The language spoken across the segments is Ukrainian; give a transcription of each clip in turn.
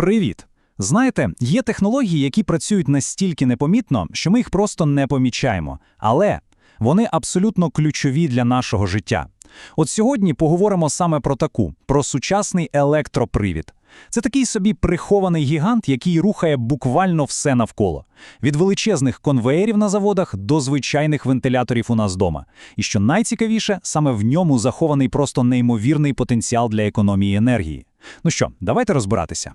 Привіт! Знаєте, є технології, які працюють настільки непомітно, що ми їх просто не помічаємо. Але вони абсолютно ключові для нашого життя. От сьогодні поговоримо саме про таку: про сучасний електропривід. Це такий собі прихований гігант, який рухає буквально все навколо: від величезних конвеєрів на заводах до звичайних вентиляторів у нас вдома. І що найцікавіше, саме в ньому захований просто неймовірний потенціал для економії енергії. Ну що, давайте розбиратися.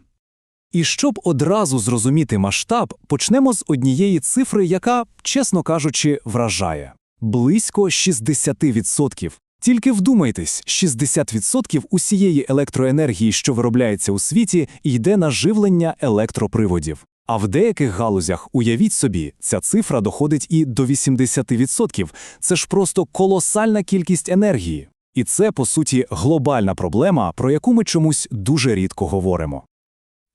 І щоб одразу зрозуміти масштаб, почнемо з однієї цифри, яка, чесно кажучи, вражає близько 60%. Тільки вдумайтесь, 60% усієї електроенергії, що виробляється у світі, йде на живлення електроприводів. А в деяких галузях, уявіть собі, ця цифра доходить і до 80%. Це ж просто колосальна кількість енергії. І це, по суті, глобальна проблема, про яку ми чомусь дуже рідко говоримо.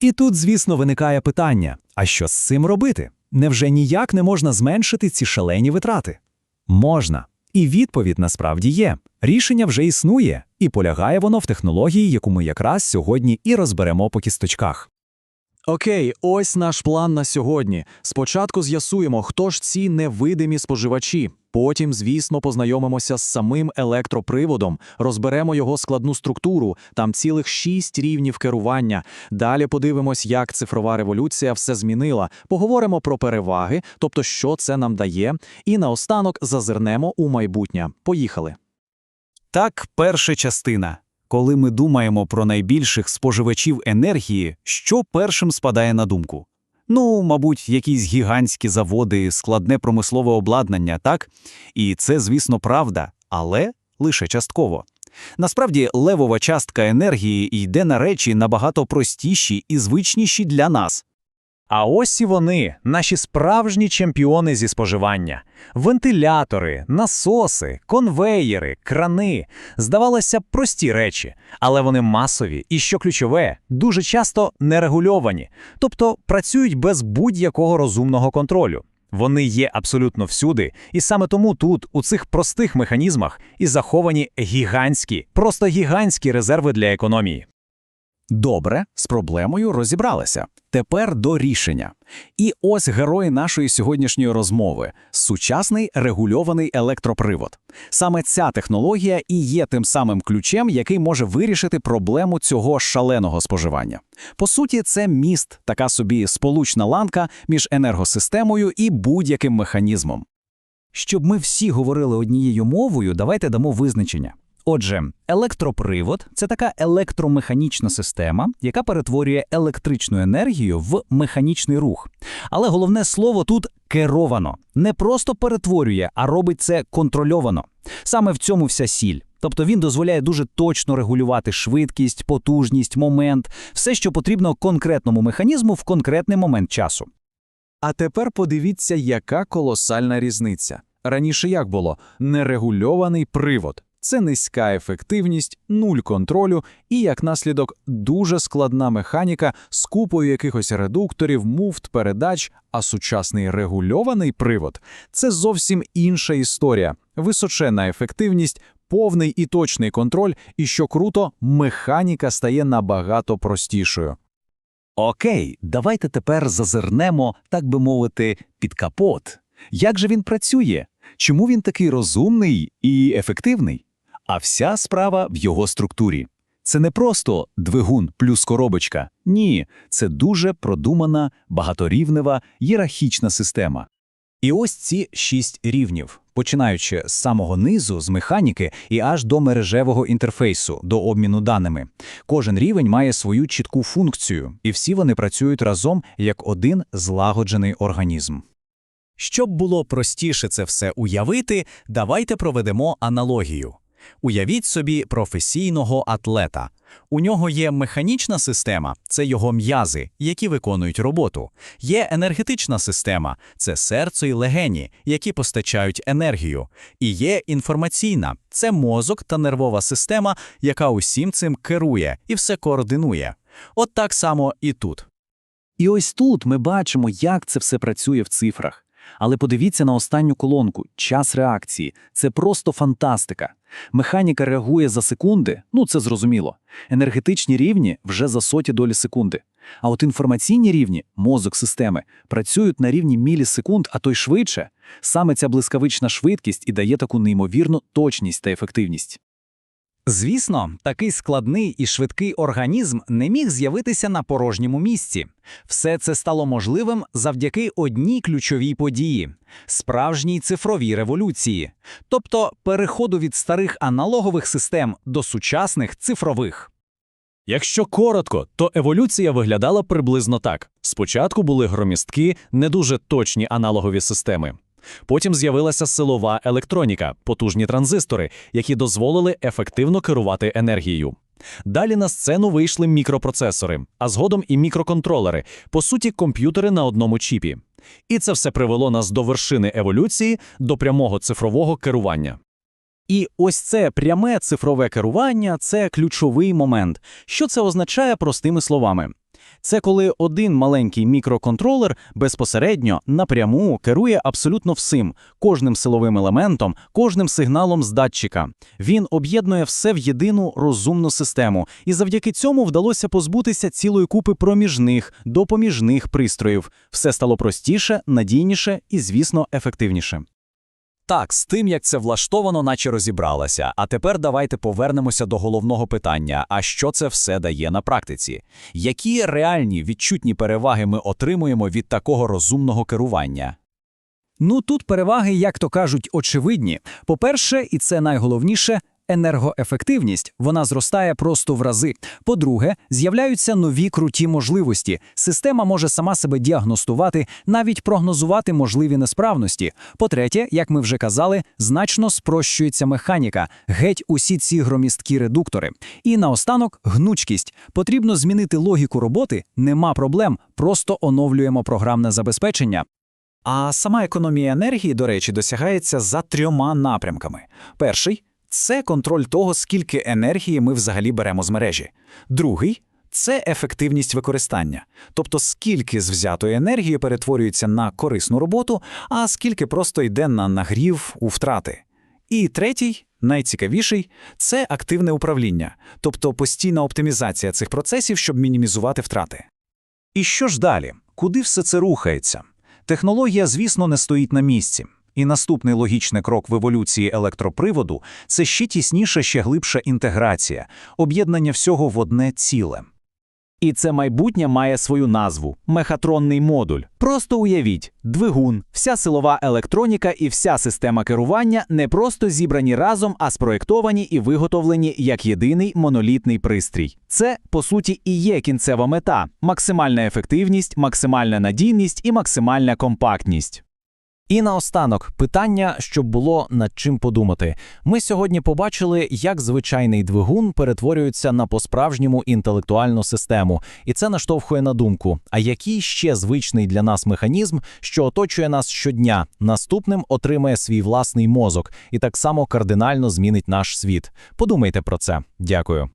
І тут, звісно, виникає питання: а що з цим робити? Невже ніяк не можна зменшити ці шалені витрати? Можна. І відповідь насправді є. Рішення вже існує, і полягає воно в технології, яку ми якраз сьогодні і розберемо по кісточках. Окей, ось наш план на сьогодні. Спочатку з'ясуємо, хто ж ці невидимі споживачі. Потім, звісно, познайомимося з самим електроприводом, розберемо його складну структуру, там цілих шість рівнів керування. Далі подивимось, як цифрова революція все змінила. Поговоримо про переваги, тобто що це нам дає, і наостанок зазирнемо у майбутнє. Поїхали. Так, перша частина. Коли ми думаємо про найбільших споживачів енергії, що першим спадає на думку? Ну, мабуть, якісь гігантські заводи, складне промислове обладнання, так? І це, звісно, правда, але лише частково. Насправді, левова частка енергії йде на речі набагато простіші і звичніші для нас. А ось і вони, наші справжні чемпіони зі споживання: вентилятори, насоси, конвеєри, крани. Здавалося прості речі, але вони масові і, що ключове, дуже часто нерегульовані, тобто працюють без будь-якого розумного контролю. Вони є абсолютно всюди, і саме тому тут, у цих простих механізмах, і заховані гігантські, просто гігантські резерви для економії. Добре, з проблемою розібралися. Тепер до рішення. І ось герої нашої сьогоднішньої розмови сучасний регульований електропривод. Саме ця технологія і є тим самим ключем, який може вирішити проблему цього шаленого споживання. По суті, це міст, така собі сполучна ланка між енергосистемою і будь-яким механізмом. Щоб ми всі говорили однією мовою, давайте дамо визначення. Отже, електропривод це така електромеханічна система, яка перетворює електричну енергію в механічний рух. Але головне слово тут керовано. Не просто перетворює, а робить це контрольовано. Саме в цьому вся сіль. Тобто він дозволяє дуже точно регулювати швидкість, потужність, момент, все, що потрібно конкретному механізму в конкретний момент часу. А тепер подивіться, яка колосальна різниця. Раніше як було нерегульований привод. Це низька ефективність, нуль контролю і, як наслідок, дуже складна механіка з купою якихось редукторів, муфт, передач, а сучасний регульований привод це зовсім інша історія, височенна ефективність, повний і точний контроль, і що круто, механіка стає набагато простішою. Окей, давайте тепер зазирнемо, так би мовити, під капот. Як же він працює? Чому він такий розумний і ефективний? А вся справа в його структурі. Це не просто двигун плюс коробочка. Ні, це дуже продумана, багаторівнева, ієрархічна система. І ось ці шість рівнів, починаючи з самого низу, з механіки і аж до мережевого інтерфейсу, до обміну даними. Кожен рівень має свою чітку функцію, і всі вони працюють разом як один злагоджений організм. Щоб було простіше це все уявити, давайте проведемо аналогію. Уявіть собі професійного атлета. У нього є механічна система це його м'язи, які виконують роботу. Є енергетична система це серце і легені, які постачають енергію. І є інформаційна це мозок та нервова система, яка усім цим керує і все координує. От так само і тут. І ось тут ми бачимо, як це все працює в цифрах. Але подивіться на останню колонку час реакції. Це просто фантастика. Механіка реагує за секунди, ну це зрозуміло. Енергетичні рівні вже за соті долі секунди. А от інформаційні рівні, мозок системи, працюють на рівні мілісекунд, а то й швидше. Саме ця блискавична швидкість і дає таку неймовірну точність та ефективність. Звісно, такий складний і швидкий організм не міг з'явитися на порожньому місці. Все це стало можливим завдяки одній ключовій події справжній цифровій революції, тобто переходу від старих аналогових систем до сучасних цифрових. Якщо коротко, то еволюція виглядала приблизно так: спочатку були громістки, не дуже точні аналогові системи. Потім з'явилася силова електроніка, потужні транзистори, які дозволили ефективно керувати енергією. Далі на сцену вийшли мікропроцесори, а згодом і мікроконтролери, по суті, комп'ютери на одному чіпі. І це все привело нас до вершини еволюції, до прямого цифрового керування. І ось це пряме цифрове керування це ключовий момент. Що це означає простими словами? Це коли один маленький мікроконтролер безпосередньо напряму керує абсолютно всім, кожним силовим елементом, кожним сигналом з датчика. Він об'єднує все в єдину розумну систему, і завдяки цьому вдалося позбутися цілої купи проміжних, допоміжних пристроїв. Все стало простіше, надійніше і, звісно, ефективніше. Так, з тим, як це влаштовано, наче розібралася. А тепер давайте повернемося до головного питання: а що це все дає на практиці? Які реальні відчутні переваги ми отримуємо від такого розумного керування? Ну тут переваги, як то кажуть, очевидні. По-перше, і це найголовніше. Енергоефективність вона зростає просто в рази. По-друге, з'являються нові круті можливості. Система може сама себе діагностувати, навіть прогнозувати можливі несправності. По-третє, як ми вже казали, значно спрощується механіка, геть усі ці громісткі редуктори. І наостанок гнучкість. Потрібно змінити логіку роботи, нема проблем, просто оновлюємо програмне забезпечення. А сама економія енергії, до речі, досягається за трьома напрямками. Перший це контроль того, скільки енергії ми взагалі беремо з мережі. Другий це ефективність використання, тобто скільки з взятої енергії перетворюється на корисну роботу, а скільки просто йде на нагрів у втрати. І третій, найцікавіший, це активне управління, тобто постійна оптимізація цих процесів, щоб мінімізувати втрати. І що ж далі? Куди все це рухається? Технологія, звісно, не стоїть на місці. І наступний логічний крок в еволюції електроприводу це ще тісніша, ще глибша інтеграція, об'єднання всього в одне ціле. І це майбутнє має свою назву мехатронний модуль. Просто уявіть, двигун, вся силова електроніка і вся система керування не просто зібрані разом, а спроєктовані і виготовлені як єдиний монолітний пристрій. Це, по суті, і є кінцева мета: максимальна ефективність, максимальна надійність і максимальна компактність. І наостанок питання, щоб було над чим подумати. Ми сьогодні побачили, як звичайний двигун перетворюється на по-справжньому інтелектуальну систему, і це наштовхує на думку: а який ще звичний для нас механізм, що оточує нас щодня, наступним отримає свій власний мозок і так само кардинально змінить наш світ. Подумайте про це. Дякую.